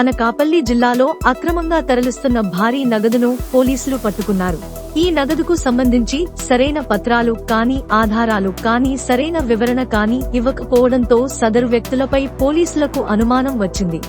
అనకాపల్లి జిల్లాలో అక్రమంగా తరలిస్తున్న భారీ నగదును పోలీసులు పట్టుకున్నారు. ఈ నగదుకు సంబంధించి సరైన పత్రాలు కానీ ఆధారాలు కానీ సరైన వివరణ కానీ ఇవ్వకపోవడంతో సదరు వ్యక్తులపై పోలీసులకు అనుమానం వచ్చింది.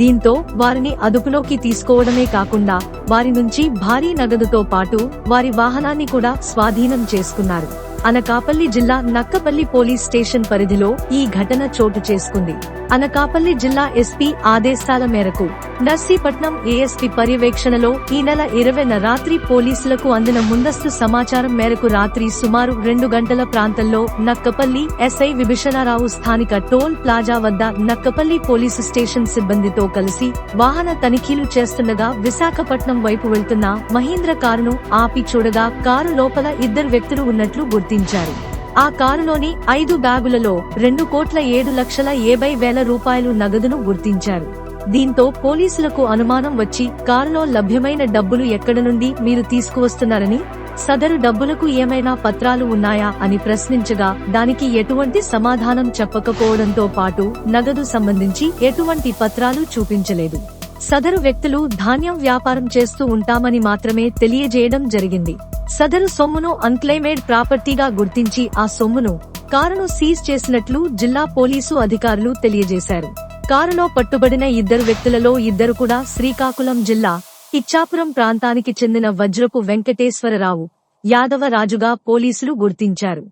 దీంతో వారిని అదుపులోకి తీసుకోవడమే కాకుండా వారి నుంచి భారీ నగదుతో పాటు వారి వాహనాన్ని కూడా స్వాధీనం చేసుకున్నారు. అనకాపల్లి జిల్లా నక్కపల్లి పోలీస్ స్టేషన్ పరిధిలో ఈ ఘటన చోటు చేసుకుంది. అనకాపల్లి జిల్లా ఎస్పీ ఆదేశాల మేరకు నర్సీపట్నం ఏఎస్పీ పర్యవేక్షణలో ఈ నెల ఇరవైన రాత్రి పోలీసులకు అందిన ముందస్తు సమాచారం మేరకు రాత్రి సుమారు రెండు గంటల ప్రాంతంలో నక్కపల్లి ఎస్ఐ విభీషణారావు స్థానిక టోల్ ప్లాజా వద్ద నక్కపల్లి పోలీసు స్టేషన్ సిబ్బందితో కలిసి వాహన తనిఖీలు చేస్తుండగా విశాఖపట్నం వైపు వెళ్తున్న మహీంద్ర కారును ఆపి చూడగా కారు లోపల ఇద్దరు వ్యక్తులు ఉన్నట్లు గుర్తించారు. ఆ కారులోని ఐదు బ్యాగులలో రెండు కోట్ల ఏడు లక్షల ఏభై వేల రూపాయలు నగదును గుర్తించారు. దీంతో పోలీసులకు అనుమానం వచ్చి కారులో లభ్యమైన డబ్బులు ఎక్కడి నుండి మీరు తీసుకువస్తున్నారని సదరు డబ్బులకు ఏమైనా పత్రాలు ఉన్నాయా అని ప్రశ్నించగా దానికి ఎటువంటి సమాధానం చెప్పకపోవడంతో పాటు నగదు సంబంధించి ఎటువంటి పత్రాలు చూపించలేదు. సదరు వ్యక్తులు ధాన్యం వ్యాపారం చేస్తూ ఉంటామని మాత్రమే తెలియజేయడం జరిగింది. సదరు సొమ్మును అన్క్లైమేడ్ ప్రాపర్టీగా గుర్తించి ఆ సొమ్మును కారును సీజ్ చేసినట్లు జిల్లా పోలీసు అధికారులు తెలియజేశారు. కారులో పట్టుబడిన ఇద్దరు వ్యక్తులలో ఇద్దరు కూడా శ్రీకాకుళం జిల్లా ఇచ్చాపురం ప్రాంతానికి చెందిన వజ్రపు వెంకటేశ్వరరావు యాదవ రాజుగా పోలీసులు గుర్తించారు.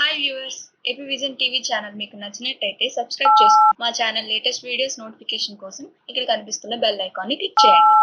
Hi viewers AP vision TV channel మీకు నచ్చినట్టయితే సబ్స్క్రైబ్ చేసుకోండి మా ఛానల్ లేటెస్ట్ వీడియోస్ నోటిఫికేషన్ కోసం ఇక్కడ కనిపిస్తున్న బెల్ ఐకాన్ని క్లిక్ చేయండి.